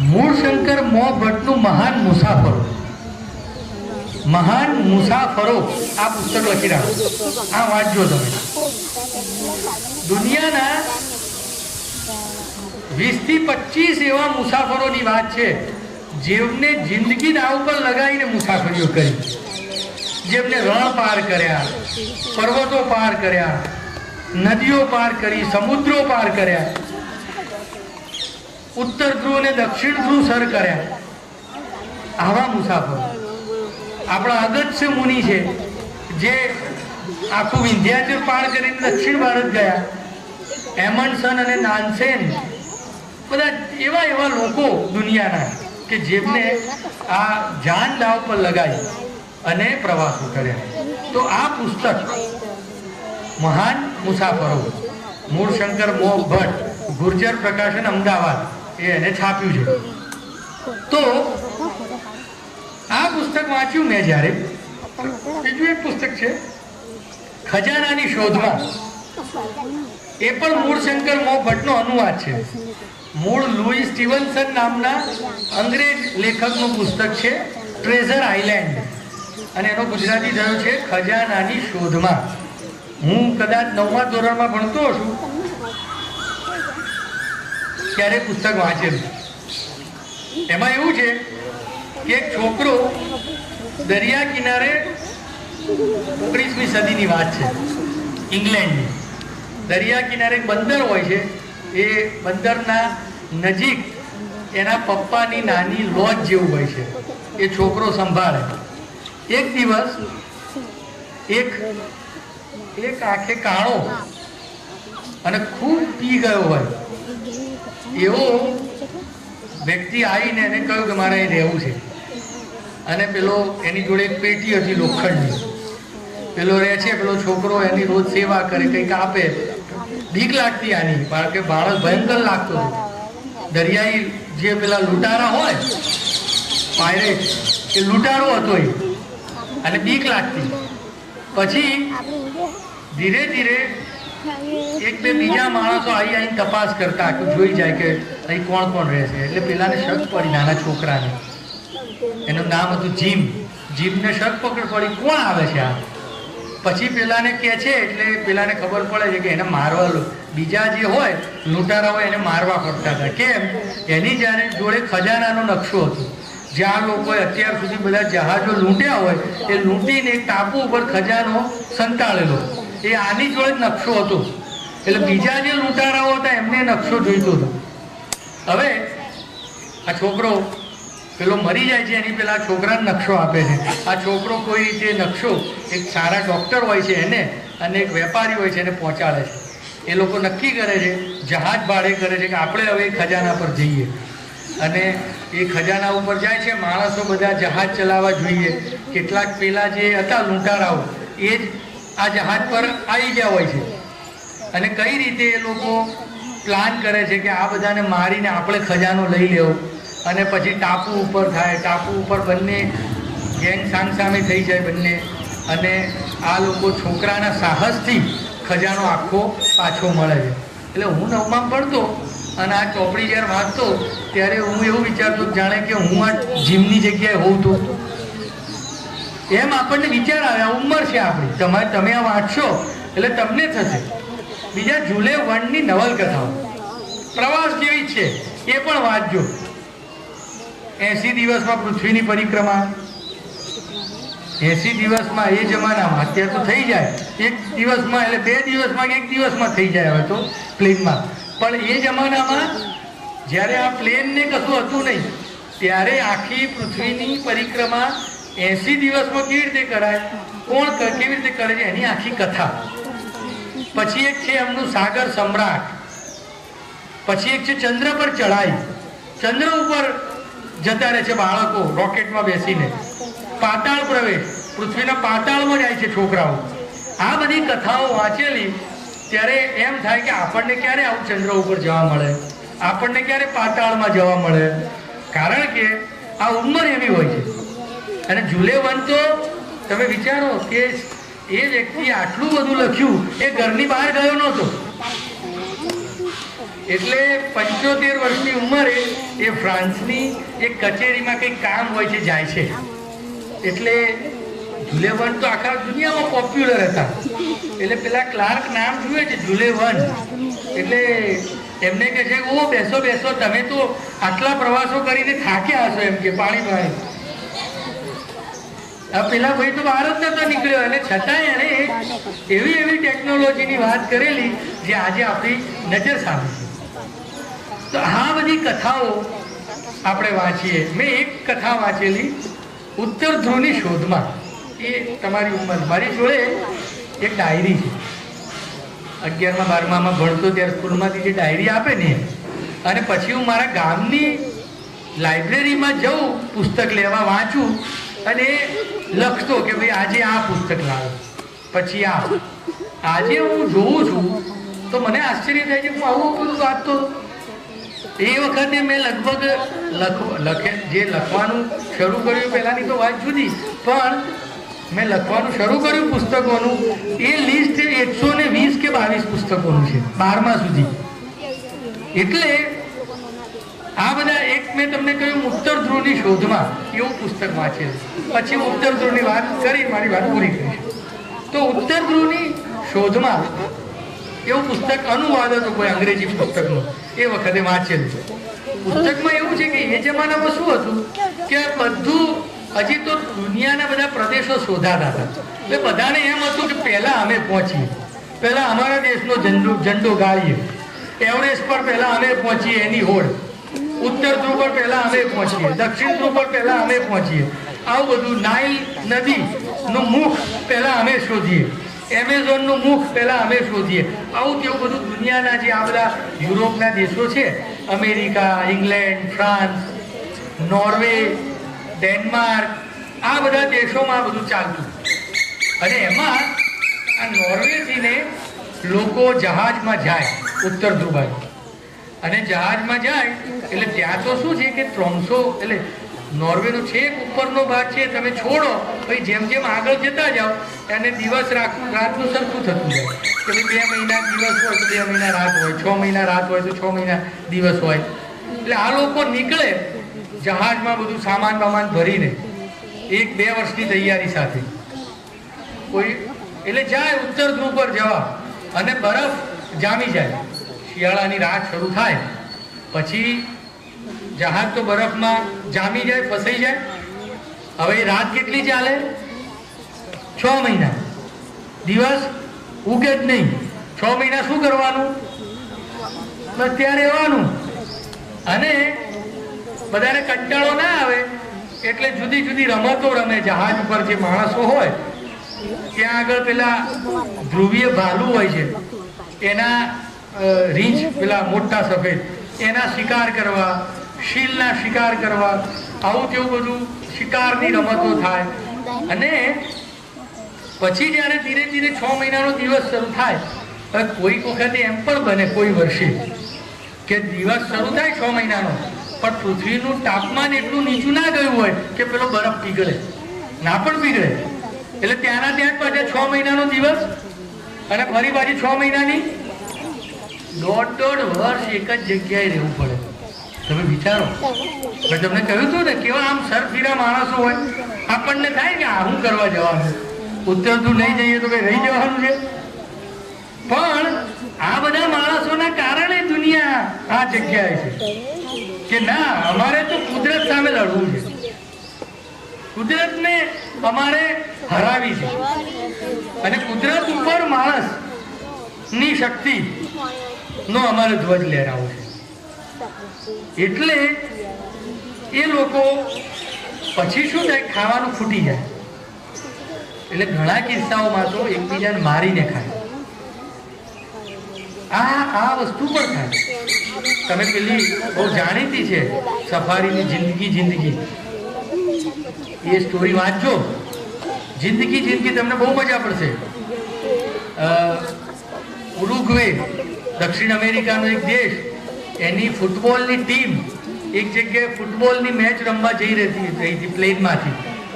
મૂળશંકર મો ભટ્ટનું મહાન મુસાફરો. મહાન મુસાફરો, આ પુસ્તક લખી રાખો આ વાંચજો તમે. દુનિયાના વીસથી પચીસ એવા મુસાફરોની વાત છે, જેમને જિંદગી ના ઉપર લગાવીને મુસાફરીઓ કરી. જેમને રણ પાર કર્યા, પર્વતો પાર કર્યા, નદીઓ પાર કરી, સમુદ્રો પાર કર્યા. ઉત્તર ધ્રુવ અને દક્ષિણ ધ્રુવ સર કર્યા. આવા મુસાફરો. આપણા અગત્ય મુનિ છે, જે આખું વિંધ્યાચલ પાર કરીને દક્ષિણ ભારત ગયા. એમન્ડસન અને નાનસેન, બધા એવા એવા લોકો દુનિયાના કે જેમને આ જાન દાવ પર લગાવી અને પ્રવાસો કર્યા. તો આ પુસ્તક મહાન મુસાફરો, મૂળશંકર મોહ ભટ્ટ ગુર્જર પ્રકાશન અમદાવાદ એ એને છાપ્યું છે. તો આ પુસ્તક વાંચ્યું મેં જ્યારે. બીજું એક પુસ્તક છે. ખજાનાની શોધમાં. એ પણ મૂળ શંકર મોહ ભટ્ટનો અનુવાદ છે. મૂળ લુઈ સ્ટીવન્સન નામના અંગ્રેજ લેખકનું પુસ્તક છે, ટ્રેઝર આઇલેન્ડ. અને એનો ગુજરાતી થયો છે, ખજાનાની શોધમાં. હું કદાચ નવમા ધોરણમાં ભણતો છું. ત્યારે પુસ્તક વાંચેલું એમાં એવું છે કે એક છોકરો દરિયા કિનારે ઓગણીસમી સદીની વાત છે, ઇંગ્લેન્ડની. દરિયા કિનારે બંદર હોય છે, એ બંદરના નજીક એના પપ્પાની નાની લોજ જેવું હોય છે, એ છોકરો સંભાળે. એક દિવસ એક એક આંખે કાળો અને ખૂબ પી ગયો હોય. એવો વ્યક્તિ આવીને એને કહ્યું કે મારે અહીં રહેવું છે. અને પેલો એની જોડે એક પેટી હતી લોખંડની. પેલો રહે છે, પેલો છોકરો એની રોજ સેવા કરે, કંઈક આપે. બીક લાગતી આની, કારણ કે બાળક ભયંકર લાગતો હતો. દરિયાઈ જે પેલા લૂંટારા હોય પાયરેટ એ લૂંટારો હતો એ. અને બીક લાગતી. પછી ધીરે ધીરે એક બે બીજા માણસો આવી આવીને તપાસ કરતા જોઈ જાય કે અહીં કોણ કોણ રહે છે. એટલે પેલાને શક પડી નાના છોકરાને. એનું નામ હતું જીમ. જીમને શક પકડ પડી, કોણ આવે છે આ? પછી પેલાને કહે છે, એટલે પેલાને ખબર પડે છે કે એને મારવા બીજા જે હોય, લૂંટારા હોય, એને મારવા પડતા હતા. કેમ? એની જ્યારે જોડે ખજાનાનો નકશો હતો. જ્યાં લોકોએ અત્યાર સુધી બધા જહાજો લૂંટ્યા હોય, એ લૂંટીને ટાપુ ઉપર ખજાનો સંતાડેલો. એ આની જોડે નકશો હતો. એટલે બીજા જે લૂંટારાઓ હતા, એમને નકશો જોઈતો હતો. હવે આ છોકરો પેલો મરી જાય છે, એની પેલા છોકરાને નકશો આપે છે. આ છોકરો કોઈ રીતે નકશો, એક સારા ડૉક્ટર હોય છે એને અને એક વેપારી હોય છે એને પહોંચાડે છે. એ લોકો નક્કી કરે છે, જહાજ ભાડે કરે છે કે આપણે હવે ખજાના પર જઈએ. અને એ ખજાના ઉપર જાય છે, માણસો બધા જહાજ ચલાવવા જોઈએ. કેટલાક પેલા જે હતા લૂંટારાઓ, એ જ આ જહાજ પર આવી ગયા હોય છે. અને કઈ રીતે એ લોકો પ્લાન કરે છે કે આ બધાને મારીને આપણે ખજાનો લઈ લેવો? અને પછી ટાપુ ઉપર થાય, ટાપુ ઉપર બંને ગેંગ સામસામે થઈ જાય બંને. અને આ લોકો છોકરાના સાહસથી ખજાનો આખો પાછો મળે છે. એટલે હું નવમાં પડતો અને આ ચોપડી જ્યારે વાંચતો, ત્યારે હું એવું વિચારતો, જાણે કે હું આ જીમની જગ્યાએ હોઉં તો. એમ આપણને વિચાર આવે ઉંમર છે આપણી. તમારે, તમે આ વાંચશો, એટલે તમને થશે. બીજા જુલે વનની નવલકથાઓ. પ્રવાસ જેવી છે, એ પણ વાંચજો. એસી દિવસમાં પૃથ્વીની પરિક્રમા. એસી દિવસમાં એ જમાનામાં, અત્યારે તો થઈ જાય. એક દિવસમાં, એટલે બે દિવસમાં એક દિવસમાં થઈ જાય હવે તો પ્લેનમાં પણ એ જમાનામાં, જ્યારે આ પ્લેનને કશું હતું નહીં, ત્યારે આખી પૃથ્વીની પરિક્રમા એસી દિવસમાં કેવી રીતે કરાય? કોણ કેવી રીતે કરે છે? એની આખી કથા. પછી એક છે એમનું સાગર સમ્રાટ. પછી એક છે ચંદ્ર પર ચડાય ચંદ્ર ઉપર જતા રહે છે બાળકો રોકેટમાં બેસીને. પાતાળ પ્રવેશ. પૃથ્વીના પાતાળમાં જાય છે છોકરાઓ. આ બધી કથાઓ વાંચેલી ત્યારે એમ થાય કે આપણને ક્યારે આવું ચંદ્ર ઉપર જવા મળે? આપણને ક્યારે પાતાળમાં જવા મળે? કારણ કે આ ઉંમર એવી હોય છે. અને જુલે વન તો તમે વિચારો કે એ વ્યક્તિ આટલું બધું લખ્યું, એ ઘરની બહાર ગયો નહોતો. એટલે પંચોતેર વર્ષની ઉંમરે એ ફ્રાન્સની એક કચેરીમાં કંઈક કામ હોય છે, જાય છે. એટલે જુલેવન તો આખા દુનિયામાં પોપ્યુલર હતા. એટલે પેલા ક્લાર્ક નામ જુએ છે જુલેવન એટલે એમને કહે છે, ઓ બેસો બેસો, તમે તો આટલા પ્રવાસો કરીને થાક્યા હશો એમ કે, પાણી પાણી આ પેલા ભાઈ તો બહાર જ નતો નીકળ્યો. અને છતાંય એણે એવી એવી ટેકનોલોજીની વાત કરેલી જે આજે આપણી નજર સામે છે. તો આ બધી કથાઓ આપણે વાંચીએ. મેં એક કથા વાંચેલી ઉત્તર ધ્રુવની શોધમાં. એ તમારી ઉંમર. મારી જોડે એક ડાયરી છે. અગિયારમાં બારમામાં ભણતો ત્યારે સ્કૂલમાંથી જે ડાયરી આપે ને, અને પછી હું મારા ગામની લાઇબ્રેરીમાં જઉં, પુસ્તક લેવા વાંચું અને લખતો કે ભાઈ આજે આ પુસ્તક લાવો પછી આ. આજે હું જોઉં છું, તો મને આશ્ચર્ય થાય છે હું આવું બધું વાંચતો. એ વખતે મેં લગભગ લખે જે લખવાનું શરૂ કર્યું, પહેલાંની તો વાત જુદી પણ મેં લખવાનું શરૂ કર્યું પુસ્તકોનું, એ લિસ્ટ એકસો ને વીસ કે બાવીસ પુસ્તકોનું છે, બારમા સુધી. એટલે આ બધા એક મેં તમને કહ્યું ઉત્તર ધ્રુવની શોધમાં એવું પુસ્તક વાંચેલું પછી ઉત્તર ધ્રુવની વાત કરી, મારી વાત પૂરી કરી તો ઉત્તર ધ્રુવની શોધમાં એવું પુસ્તક અનુવાદ હતું, કોઈ અંગ્રેજી પુસ્તકનું, એ વખતે વાંચેલું પુસ્તકમાં એવું છે કે એ જમાનામાં શું હતું? કે બધું, હજી તો દુનિયાના બધા પ્રદેશો શોધાતા હતા. એટલે બધાને એમ હતું કે પહેલાં અમે પહોંચીએ. પહેલાં અમારા દેશનો ઝંડો ઝંડો ગાળીએ. એવરેસ્ટ પર પહેલાં અમે પહોંચીએ, એની હોડ. ઉત્તર ધ્રુવ પર પહેલાં અમે પહોંચીએ, દક્ષિણ ધ્રુવ પર પહેલાં અમે પહોંચીએ. આવું બધું નાઇલ નદીનું મુખ પહેલાં અમે શોધીએ. એમેઝોનનું મુખ પહેલાં અમે શોધીએ. આવું તેવું બધું દુનિયાના જે આ બધા યુરોપના દેશો છે, America, England, France, Norway, Denmark, આ બધા દેશોમાં બધું ચાલતું. અને એમાં આ નોર્વેથીને લોકો જહાજમાં જાય, ઉત્તર ધ્રુવ અને જહાજમાં જાય, એટલે ત્યાં તો શું છે કે ત્રણસો, એટલે નોર્વેનો છેક ઉપરનો ભાગ છે, તમે છોડો, પછી જેમ જેમ આગળ જતા જાઓ, એને દિવસ રાખવું રાતનું સરખું થતું જાય. ભાઈ બે મહિના દિવસ હોય તો બે મહિના રાત હોય, છ મહિના રાત હોય તો છ મહિના દિવસ હોય. એટલે આ લોકો નીકળે જહાજમાં બધું સામાન બામાન ભરીને, એક બે વર્ષની તૈયારી સાથે. કોઈ, એટલે જાય ઉત્તર ધ્રુવ પર જવા, અને બરફ જામી જાય. શિયાળાની રાત શરૂ થાય. પછી જહાજ તો બરફમાં જામી જાય, ફસાઈ જાય. હવે રાત કેટલી ચાલે? છ મહિના. દિવસ ઉગે જ નહીં. છ મહિના શું કરવાનું? બસ ત્યાં રહેવાનું. અને બધાને કંટાળો ના આવે, એટલે જુદી જુદી રમતો રમે. જહાજ ઉપર જે માણસો હોય, ત્યાં આગળ પેલા ધ્રુવીય ભાલુ હોય છે. એના રીંછ, પેલા મોટા સફેદ, એના શિકાર કરવા, શીલના શિકાર કરવા, આવું તેવું બધું શિકારની રમતો થાય. અને પછી જ્યારે ધીરે ધીરે છ મહિનાનો દિવસ શરૂ થાય કોઈક વખતે એમ પણ બને કોઈ વર્ષે કે દિવસ શરૂ થાય છ મહિનાનો, પણ પૃથ્વીનું તાપમાન એટલું નીચું ના ગયું હોય કે પેલો બરફ પીગળે. ના પણ પીગળે. એટલે ત્યાંના ત્યાં પાછા છ મહિનાનો દિવસ અને ફરી પાછી છ મહિનાની દોઢ દોઢ વર્ષ એક જ જગ્યાએ રહેવું પડે. તમે વિચારો. મેં તમને કહ્યું હતું ને, કેવા આમ સરફીરા માણસો હોય. આપણને થાય કે આ શું કરવા જવાનું ઉત્તર ધ્રુવ નહીં જઈએ તો કઈ રહી જવાનું છે? પણ આ બધા માણસોના કારણે દુનિયા આ જગ્યાએ છે. કે ના, અમારે તો કુદરત સામે લડવું છે. કુદરતને અમારે હરાવી છે. અને કુદરત ઉપર માણસની શક્તિ નો અમારો ધ્વજ લહેરાવો છે. એટલે એ લોકો પછી શું થાય? ખાવાનું ફૂટી જાય. એટલે ઘણા કિસ્સાઓમાં તો એકબીજાને મારીને ખાય. આ આ વસ્તુ પણ થાય. તમે પેલી બહુ જાણીતી છે, સફારીની જિંદગી જિંદગી. એ સ્ટોરી વાંચજો. જિંદગી જિંદગી તમને બહુ મજા પડશે. ઉરુગ્વે દક્ષિણ અમેરિકાનો એક દેશ, એની ફૂટબોલની ટીમ, એક જગ્યાએ ફૂટબોલની મેચ રમવા જઈ રહી રહી હતી પ્લેનમાંથી.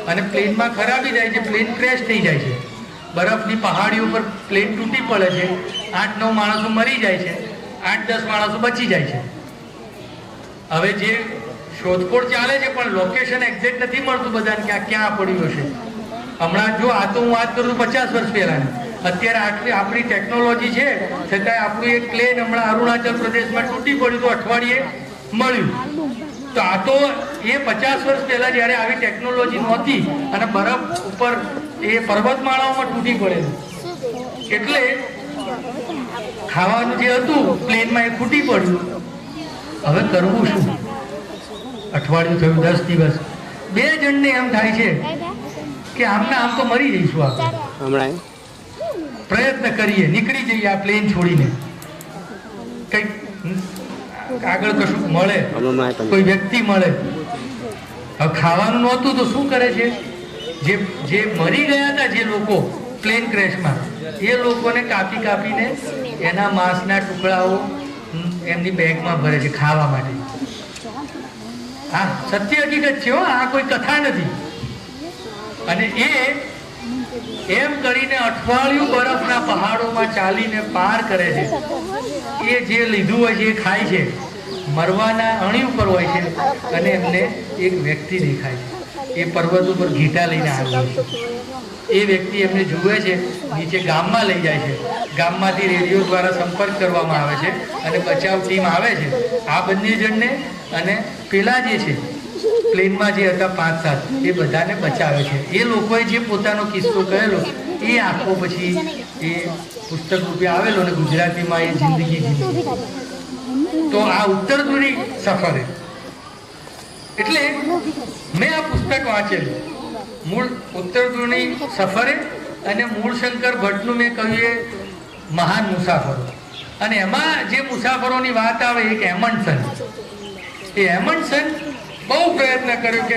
અને પ્લેનમાં ખરાબી જાય છે, પ્લેન ક્રેશ થઈ જાય છે. બરફની પહાડીઓ પર પ્લેન તૂટી પડે છે આઠ નવ માણસો મરી જાય છે આઠ દસ માણસો બચી જાય છે. હવે જે શોધખોળ ચાલે છે, પણ લોકેશન એક્ઝેક્ટ નથી મળતું બધાને કે આ ક્યાં પડ્યું હશે. હમણાં જો આ તો હું વાત કરું છું પચાસ વર્ષ પહેલાની. અત્યારે આટલી આપણી ટેકનોલોજી છે, છતાંય આપણું એક પ્લેન હમણાં અરુણાચલ પ્રદેશમાં તૂટી પડ્યું હતું અઠવાડિયે, મળ્યું. તો આ તો એ પચાસ વર્ષ પહેલાં જ્યારે આવી ટેકનોલોજી નહોતી અને બરફ ઉપર એ પર્વતમાળાઓમાં તૂટી પડેલું. એટલે ખાવાનું જે હતું પ્લેનમાં એ ફૂટી પડ્યું. હવે કરવું શું? અઠવાડિયું થયું, દસ દિવસ. બે જણને એમ થાય છે કે આમના આમ તો મરી જઈશું આપણે. હમણાં પ્રયત્ન કરીએ નીકળી જઈએ આ પ્લેન છોડીને. કંઈક આગળ કશું મળે? કોઈ વ્યક્તિ મળે. હવે ખાવાનું નહોતું તો શું કરે છે? જે જે મરી ગયા હતા જે લોકો પ્લેન ક્રેશમાં એ લોકોને કાપી કાપીને એના માંસના ટુકડાઓ એમની બેગમાં ભરે છે ખાવા માટે. હા સત્ય હકીકત છે આ કોઈ કથા નથી. અને એ એમ કરીને અઠવાડિયું બરફના પહાડોમાં ચાલીને પાર કરે છે. એ જે લીધું હોય છે, એ ખાય છે. મરવાના અણી ઉપર હોય છે અને એમને એક વ્યક્તિ દેખાય છે. એ પર્વત ઉપર ઘીટા લઈને આવ્યો છે. એ વ્યક્તિ એમને જુએ છે, નીચે ગામમાં લઈ જાય છે. ગામમાંથી રેડિયો દ્વારા સંપર્ક કરવામાં આવે છે અને બચાવ ટીમ આવે છે. આ બંને જણને અને પેલા જે છે પ્લેનમાં જે હતા પાંચ સાત, એ બધાને બચાવે છે. એ લોકોએ જે પોતાનો કિસ્સો કહેલો એ આખો પછી એ પુસ્તક રૂપે આવેલો ને ગુજરાતીમાં એ જિંદગી તો આ ઉત્તર ધ્રુવી સફરે એટલે મેં આ પુસ્તક વાંચેલું. મૂળ ઉત્તર ધ્રુવની સફરે અને મૂળશંકર ભટ્ટનું મેં કહ્યું એ મહાન મુસાફરો. અને એમાં જે મુસાફરોની વાત આવે, એક એમન્ડસન એ એમન્ડસન બહુ પ્રયત્ન કર્યો કે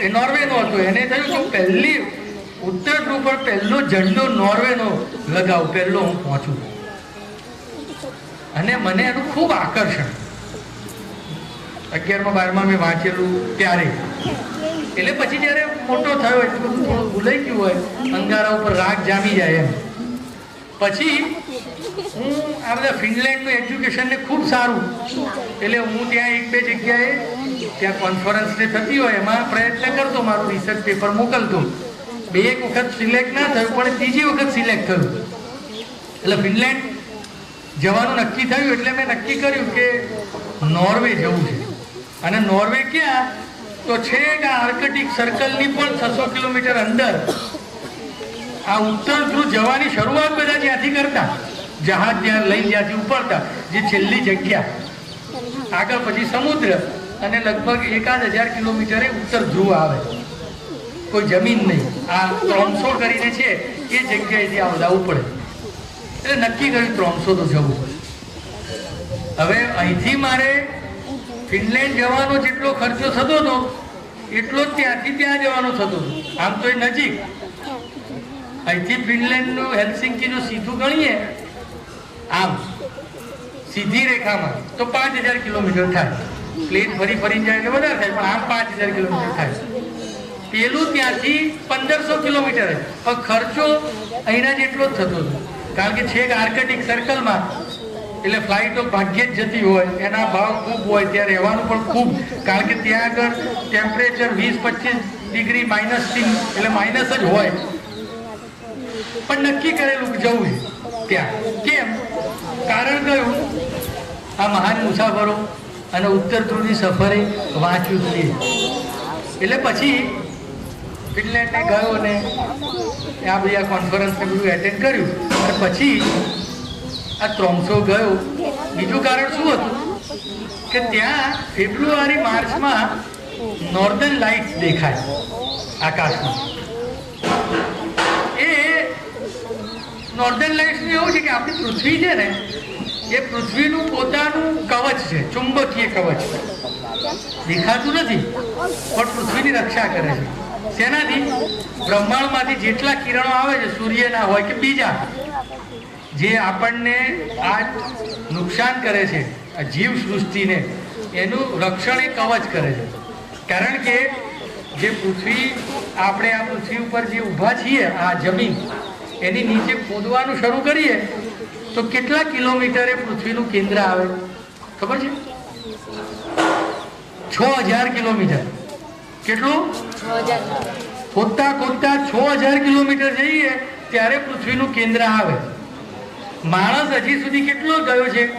એ નોર્વેનો હતો. એને થયું કે પહેલી ઉત્તર ધ્રુવ પર પહેલો ઝંડો નોર્વેનો લગાવ. પહેલો હું પહોંચું. અને મને એનું ખૂબ આકર્ષણ. અગિયારમાં બારમાં મેં વાંચેલું ત્યારે. એટલે પછી જ્યારે મોટો થયો એટલે બધું થોડું ભૂલાઈ ગયું હોય. અંગારા ઉપર રાગ જામી જાય એમ. પછી હું આ બધા ફિનલેન્ડનું એજ્યુકેશનને ખૂબ સારું. એટલે હું ત્યાં એક બે જગ્યાએ ત્યાં કોન્ફરન્સ ને થતી હોય, એમાં પ્રયત્ન કરતો મારું રિસર્ચ પેપર મોકલતો. બે એક વખત સિલેક્ટ ના થયું, પણ ત્રીજી વખત સિલેક્ટ થયું. એટલે ફિનલેન્ડ જવાનું નક્કી થયું, એટલે મેં નક્કી કર્યું કે નોર્વે જવું છે. અને નોર્વે ક્યાં? તો છેક આ આર્કટિક સર્કલની પણ છસો કિલોમીટર અંદર. આ ઉત્તર ધ્રુવ જવાની શરૂઆત બધા જ્યાંથી કરતા, જહાજ ત્યાં લઈ જ્યાંથી ઉપડતા, જે છેલ્લી જગ્યા. આગળ પછી સમુદ્ર. અને લગભગ એકાદ હજાર કિલોમીટરે ઉત્તર ધ્રુવ આવે. કોઈ જમીન નહીં. આ ત્રણસો કરીને છે, એ જગ્યાએથી આ બધા ઉપડે. એટલે નક્કી કર્યું ત્રણસો તો જવું હવે અહીંથી મારે ફિનલેન્ડ જવાનો જેટલો ખર્ચો થતો હતો, એટલો જ ત્યાંથી ત્યાં જવાનો થતો હતો. આમ તો એ નજીક. અહીંથી ફિનલેન્ડનું હેલસિંકીનું સીધું ગણીએ. આમ, સીધી રેખામાં. તો પાંચ હજાર કિલોમીટર થાય. પ્લેન ફરી ફરી જાય એટલે વધારે થાય, પણ આમ પાંચ હજાર કિલોમીટર થાય. પેલું ત્યાંથી પંદરસો કિલોમીટર પણ ખર્ચો અહીંના જેટલો જ થતો હતો. કારણ કે છેક આર્કટિક સર્કલમાં એટલે ફ્લાઇટો ભાગ્યે જ જતી હોય, એના ભાવ ખૂબ હોય, ત્યાં રહેવાનું પણ ખૂબ. કારણ કે ત્યાં આગળ ટેમ્પરેચર વીસ પચીસ ડિગ્રી માઇનસ એટલે માઇનસ જ હોય. પણ નક્કી કરેલું જવું ત્યાં. કેમ? કારણ કયું? આ મહાન મુસાફરો અને ઉત્તર ધ્રુવની સફરે વાંચ્યું છે. એટલે પછી ફિનલેન્ડને ગયો ને આ બધી આ કોન્ફરન્સને બધું એટેન્ડ કર્યું. અને પછી આ ત્રણસો ગયો. બીજું કારણ શું હતું? કે ત્યાં ફેબ્રુઆરી, માર્ચમાં નોર્ધન લાઇટ્સ દેખાય આકાશમાં. એ નોર્ધન લાઇટ્સનું એવું છે કે આપણી પૃથ્વી છે ને એ પૃથ્વીનું પોતાનું કવચ છે, ચુંબકીય કવચ. દેખાતું નથી, પણ પૃથ્વીની રક્ષા કરે છે. તેનાથી બ્રહ્માંડમાંથી જેટલા કિરણો આવે છે, સૂર્યના હોય કે બીજા, જે આપણને આ નુકસાન કરે છે, આ જીવ સૃષ્ટિને એનું રક્ષણ એ કવચ કરે છે. કારણ કે જે પૃથ્વી, આપણે આ પૃથ્વી ઉપર જે ઊભા છીએ, આ જમીન, એની નીચે ખોદવાનું શરૂ કરીએ તો કેટલા કિલોમીટરે પૃથ્વીનું કેન્દ્ર આવે? ખબર છે? છ હજાર કિલોમીટર. કેટલું? ખોદતા ખોદતા છ હજાર કિલોમીટર જઈએ, ત્યારે પૃથ્વીનું કેન્દ્ર આવે. માણસ હજી સુધી કેટલો ગયો છે?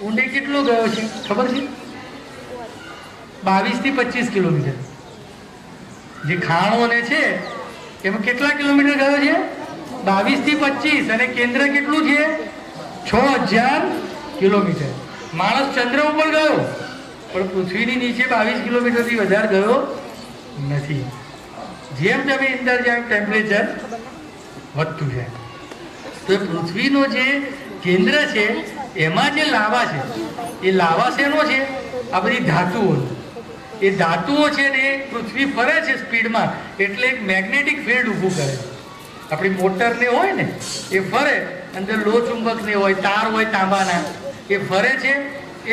ઊંડે કેટલો ગયો છે? ખબર છે? બાવીસથી પચીસ કિલોમીટર. જે ખાણો અને છે, એમાં કેટલા કિલોમીટર ગયો છે? બાવીસથી પચીસ અને કેન્દ્ર કેટલું છે? છ હજાર કિલોમીટર. માણસ ચંદ્ર ઉપર ગયો, પણ પૃથ્વીની નીચે બાવીસ કિલોમીટરથી વધારે ગયો નથી. જેમ તમે અંદર જાય ટેમ્પરેચર વધતું છે તો પૃથ્વીનો જે કેન્દ્ર છે, એમાં જે લાવા છે, એ લાવા શેનો છે? આ બધી ધાતુઓ. એ ધાતુઓ છે ને પૃથ્વી ફરે છે સ્પીડમાં એટલે એક મેગ્નેટિક ફિલ્ડ ઊભું કરે. છે આપણી મોટરને હોય ને, એ ફરે અંદર લો ચુંબકને હોય, તાર હોય તાંબાના, એ ફરે છે,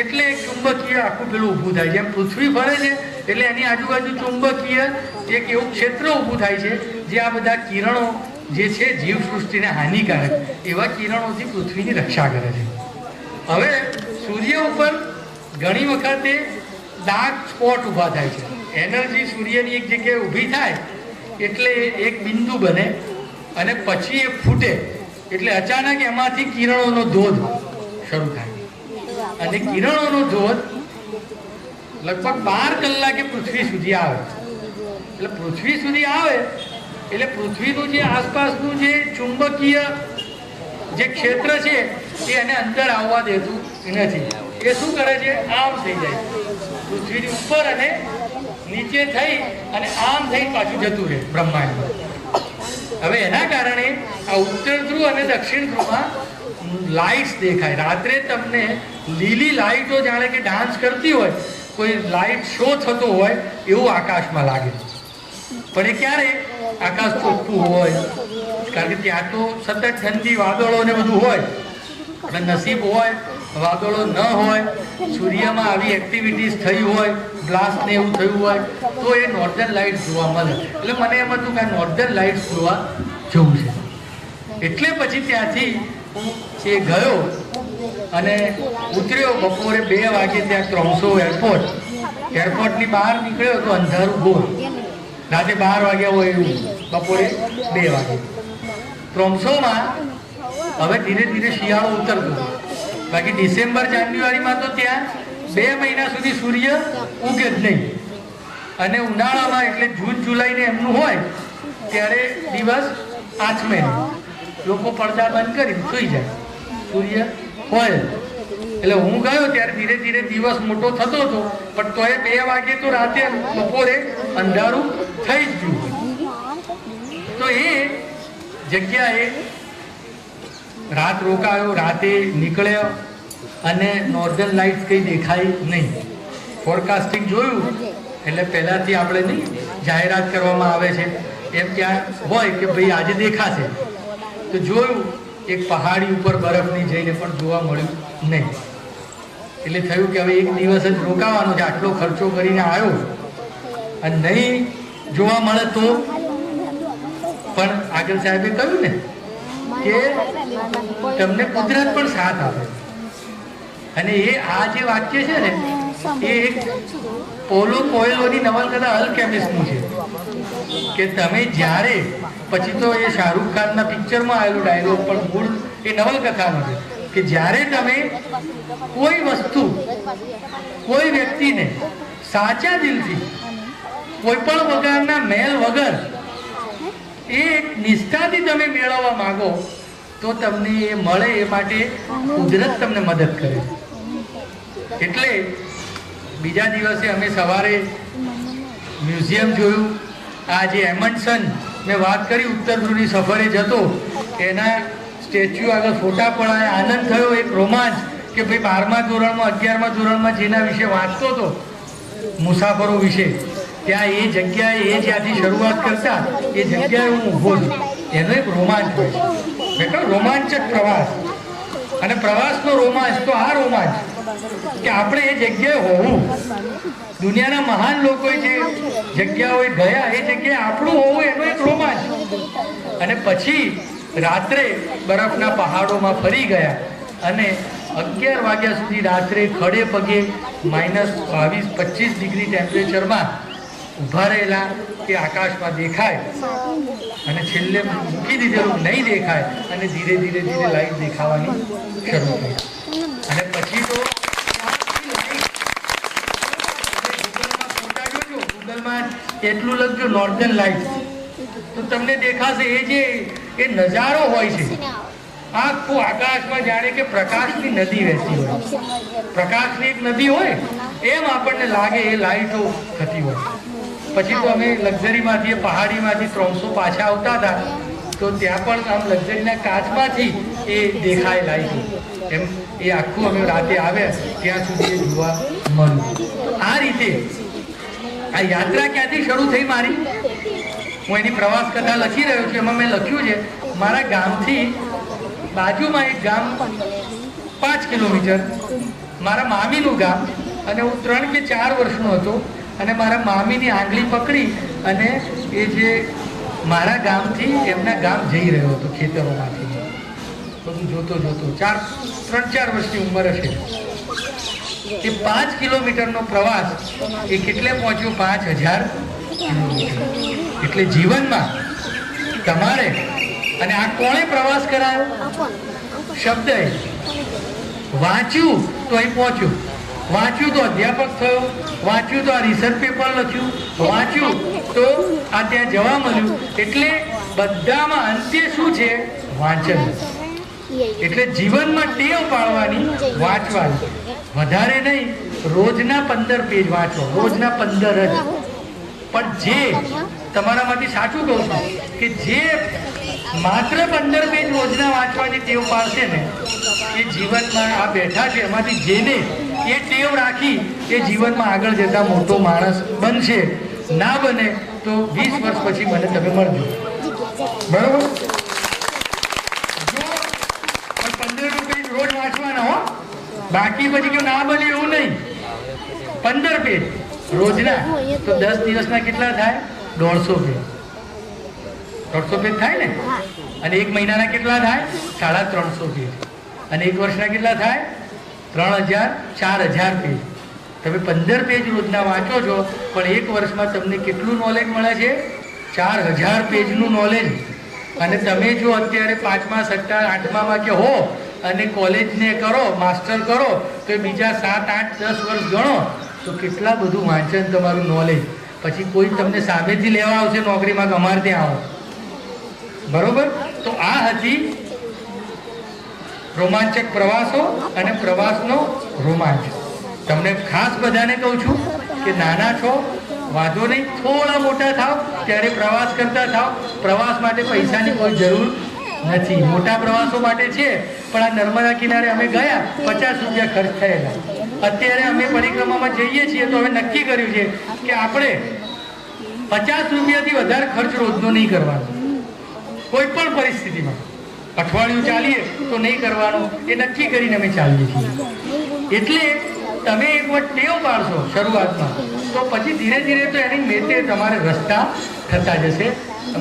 એટલે ચુંબકીય આખું પેલું ઊભું થાય જેમ પૃથ્વી ફરે છે, એટલે એની આજુબાજુ ચુંબકીય એક એવું ક્ષેત્ર ઊભું થાય છે, જે આ બધા કિરણો જે છે જીવ સૃષ્ટિને હાનિકારક, એવા કિરણોથી પૃથ્વીની રક્ષા કરે છે. હવે સૂર્ય ઉપર ઘણી વખતે ડાર્ક સ્પોટ ઊભા થાય છે. એનર્જી સૂર્યની એક જગ્યાએ ઊભી થાય, એટલે એક બિંદુ બને અને પછી એ ફૂટે એટલે અચાનક એમાંથી કિરણોનો ધોધ શરૂ થાય. અને કિરણોનો ધોધ લગભગ બાર કલાકે પૃથ્વી સુધી આવે. એટલે પૃથ્વી સુધી આવે, એટલે પૃથ્વીનું જે આસપાસનું જે ચુંબકીય જે ક્ષેત્ર છે, એ એને અંદર આવવા દેતું નથી. એ શું કરે છે? આમ થઈ જાય. પૃથ્વીની ઉપર અને નીચે થઈ અને આમ થઈ પાછું જતું રહે બ્રહ્માંડમાં. હવે એના કારણે આ ઉત્તર ધ્રુવ અને દક્ષિણ ધ્રુવમાં લાઇટ્સ દેખાય. રાત્રે તમને લીલી લાઇટો જાણે કે ડાન્સ કરતી હોય, કોઈ લાઇટ શો થતો હોય, એવું આકાશમાં લાગે. પણ એ ક્યારે આકાશ ચોખ્ખું હોય? કારણ કે ત્યાં તો સતત ઠંડી વાદળો ને બધું હોય. અને નસીબ હોય. વાદળો ન હોય, સૂર્યમાં આવી એક્ટિવિટીઝ થઈ હોય બ્લાસ્ટ ને એવું થયું હોય, તો એ નોર્ધન લાઇટ્સ જોવા મળે એટલે મને એમ હતું કે નોર્ધન લાઇટ્સ જોવા જવું છે. એટલે પછી ત્યાંથી એ ગયો અને ઉતર્યો બપોરે બે વાગે ત્યાં ત્રણસો એરપોર્ટ એરપોર્ટની બહાર નીકળ્યો તો અંધારું ગોળ રાતે બાર વાગ્યા હોય એવું બપોરે બે વાગે. ત્રણસોમાં હવે ધીરે ધીરે શિયાળો ઉતરતો બાકી ડિસેમ્બર, જાન્યુઆરીમાં તો ત્યાં બે મહિના સુધી સૂર્ય ઉગે જ નહીં. અને ઉનાળામાં એટલે જૂન, જુલાઈને એમનું હોય, ત્યારે દિવસ આઠમે લોકો પડદા બંધ કરી સૂઈ જાય. સૂર્ય હોય. એટલે હું ગયો ત્યારે ધીરે ધીરે દિવસ મોટો થતો હતો, પણ તોય બે વાગે તો રાતે બપોરે અંધારું થઈ જ ગયું. તો એ જગ્યાએ રાત રોકાયો રાતે નીકળ્યો અને નોર્ધન લાઇટ્સ કંઈ દેખાય નહીં. ફોરકાસ્ટિંગ જોયું એટલે પહેલાંથી આપણે નહીં જાહેરાત કરવામાં આવે છે. એમ ત્યાં હોય કે ભાઈ આજે દેખાશે. તો જોયું એક પહાડી ઉપર બરફની જઈને પણ જોવા મળ્યું નહીં. એટલે થયું કે હવે એક દિવસ જ રોકાવાનો છે આટલો ખર્ચો કરીને આવ્યો. અને નહીં જોવા મળે તો? પણ આગળ સાહેબે કહ્યું ને કે તમને કુદરત પણ સાથ આપે. અને એ આ જે વાક્ય છે ને, એ એક પોલો કોયલોની નવલકથા અલ્કેમિસ્ટનું છે. કે તમે જ્યારે, પછી તો એ શાહરૂખ ખાનના પિક્ચરમાં આવેલું ડાયલોગ, પણ મૂળ એ નવલકથાનો છે. કે જ્યારે તમે કોઈ વસ્તુ, કોઈ વ્યક્તિને સાચા દિલથી, કોઈ પણ વગરના મેલ વગર એ નિષ્ઠાથી તમે મેળવવા માંગો, તો તમને એ મળે એ માટે કુદરત તમને મદદ કરે. એટલે બીજા દિવસે અમે સવારે મ્યુઝિયમ જોયું. આ જે એમન્ડસન મેં વાત કરી ઉત્તર ધ્રુવની સફરે જતો. એના સ્ટેચ્યુ આગળ ફોટા પડાયા. આનંદ થયો, એક રોમાંચ કે ભાઈ બારમા ધોરણમાં, અગિયારમા ધોરણમાં જેના વિશે વાંચતો હતો, મુસાફરો વિશે. ત્યાં એ જગ્યાએ એ જ્યાંથી શરૂઆત કરતા, એ જગ્યાએ હું ઊભો છું. એનો એક રોમાંચ હોય છે. રોમાંચક પ્રવાસ. અને પ્રવાસનો રોમાંચ તો આ રોમાંચ કે આપણે એ જગ્યાએ હોવું. દુનિયાના મહાન લોકોએ જે જગ્યાઓએ ગયા, એ જગ્યાએ આપણું હોવું એનો એક રોમાંચ. અને પછી રાત્રે બરફના પહાડોમાં ફરી ગયા અને અગિયાર વાગ્યા સુધી રાત્રે ખડે પગે માઇનસ બાવીસ, પચીસ ડિગ્રી ટેમ્પરેચરમાં ઊભા રહેલા કે આકાશમાં દેખાય. અને છેલ્લે મૂકી દીધેલું નહીં દેખાય અને ધીરે ધીરે ધીરે લાઈટ દેખાવાની શરૂ થઈ. અને પછી તો એટલું લખજો નોર્ધન લાઇટ તો તમને દેખાશે એ જે એ નજારો હોય છે. આખું આકાશમાં જાણે કે પ્રકાશની નદી વહેતી હોય. પ્રકાશની એક નદી હોય એમ આપણને લાગે એ લાઈટો થતી હોય. પછી તો અમે લક્ઝરીમાંથી, પહાડીમાંથી ત્રણસો પાછા આવતા હતા. તો ત્યાં પણ આમ લક્ઝરીના કાચમાંથી એ દેખાય લાગ્યું. એમ, એ આખું અમે રાતે આવ્યા, ત્યાં સુધી જોવા મળ્યું. આ રીતે, આ યાત્રા ક્યાંથી શરૂ થઈ મારી? હું એની પ્રવાસ કથા લખી રહ્યો છું, એમાં મેં લખ્યું છે, મારા ગામથી બાજુમાં એક ગામ પાંચ કિલોમીટર, મારા મામીનું ગામ, અને હું ત્રણ કે ચાર વર્ષનો હતો. અને મારા મામીની આંગળી પકડી અને એ જે મારા ગામથી એમના ગામ જઈ રહ્યો હતો ખેતરોમાંથી. બધું જોતો જોતો ચાર, ત્રણ, ચાર વર્ષની ઉંમર હશે. એ પાંચ કિલોમીટરનો પ્રવાસ એ કેટલે પહોંચ્યો? પાંચ હજાર એટલે જીવનમાં તમારે અને આ કોણે પ્રવાસ કરાયો? શબ્દ. વાંચ્યું તો અહીં પહોંચ્યું. વાંચ્યું તો અધ્યાપક થયો, વાંચ્યું તો આ રિસર્ચ પેપર લખ્યું, વાંચ્યું તો આ ત્યાં જવા મળ્યું. એટલે બધામાં અંતે શું છે? વાંચન. એટલે જીવનમાં ટેવ પાડવાની, વાંચવાની. વધારે નહીં, રોજના પંદર પેજ વાંચો, રોજના પંદર જ. પણ જે તમારામાંથી સાચું કહું છું કે જે માત્ર પંદર પેજ રોજના વાંચવાની ટેવ પાડશે ને, એ જીવનમાં આ બેઠા છે, એમાંથી જેને એ ટેવ રાખી એ જીવનમાં આગળ જતા મોટો માણસ બનશે, ના બને તો વીસ વર્ષ પછી મને તમે મળજો. બરોબર? પંદર પેજ રોજ વાંચવાના હો, બાકી પછી કે ના બને એવું નહીં. પંદર પેજ રોજના તો દસ દિવસના કેટલા થાય? દોઢસો પેજ દોઢસો પેજ થાય ને? અને એક મહિનાના કેટલા થાય? સાડા ત્રણસો પેજ અને એક વર્ષના કેટલા થાય? ત્રણ હજાર ચાર હજાર પેજ તમે પંદર પેજ રોજના વાંચો છો પણ એક વર્ષમાં તમને કેટલું નોલેજ મળે છે? ચાર હજાર પેજનું નોલેજ અને તમે જો અત્યારે પાંચમા સત્તા આઠમામાં કે હો અને કોલેજને કરો માસ્ટર કરો તો બીજા સાત આઠ દસ વર્ષ ગણો. તો કેટલા બધું વાંચન તમારું નોલેજ પછી કોઈ તમને સામેથી લેવા આવશે નોકરીમાં કે અમારે ત્યાં આવો. બરોબર? તો આ હતી રોમાંચક પ્રવાસો અને પ્રવાસનો રોમાંચ. તમને ખાસ બધાને કહું છું કે નાના છો, વાંધો નહીં, થોડા મોટા થાવ, ત્યારે પ્રવાસ કરતા થાવ. પ્રવાસ માટે પૈસાની કોઈ જરૂર નથી. મોટા પ્રવાસો માટે છે, પણ આ નર્મદા કિનારે અમે ગયા, પચાસ રૂપિયા ખર્ચ થયેલા. અત્યારે અમે પરિક્રમામાં જઈએ છીએ તો હવે નક્કી કર્યું છે કે આપણે પચાસ રૂપિયાથી વધારે ખર્ચ રોજનો નહીં કરવાનો. કોઈ પણ પરિસ્થિતિમાં. અઠવાડિયું ચાલીએ તો નહીં કરવાનું. એ નક્કી કરીને અમે ચાલીએ છીએ. એટલે તમે એક વાર ટેવ પાડશો શરૂઆતમાં, તો પછી ધીરે ધીરે તો એની મેતે તમારે રસ્તા થતા જશે,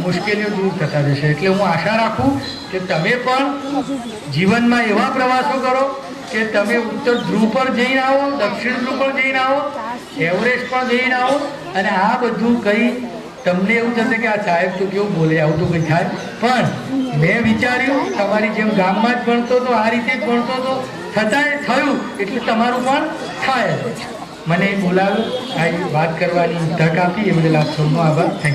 મુશ્કેલીઓ દૂર થતા જશે. એટલે હું આશા રાખું કે તમે પણ જીવનમાં એવા પ્રવાસો કરો કે તમે ઉત્તર ધ્રુવ પર જઈને આવો, દક્ષિણ ધ્રુવ પર જઈને આવો, એવરેસ્ટ પર જઈને આવો, અને આ બધું કંઈ તમને એવું થશે કે આ સાહેબ તો કેવું બોલે, આવું તો કંઈ થાય. પણ મેં વિચાર્યું, તમારી જેમ ગામમાં જ ભણતો તો આ રીતે જ ભણતો તો છતાંય થયું, એટલે તમારું પણ થાય. મને બોલાવ્યું, આ વાત કરવાની તક આપી એ બદલ આપ સૌનો આભાર. થેન્ક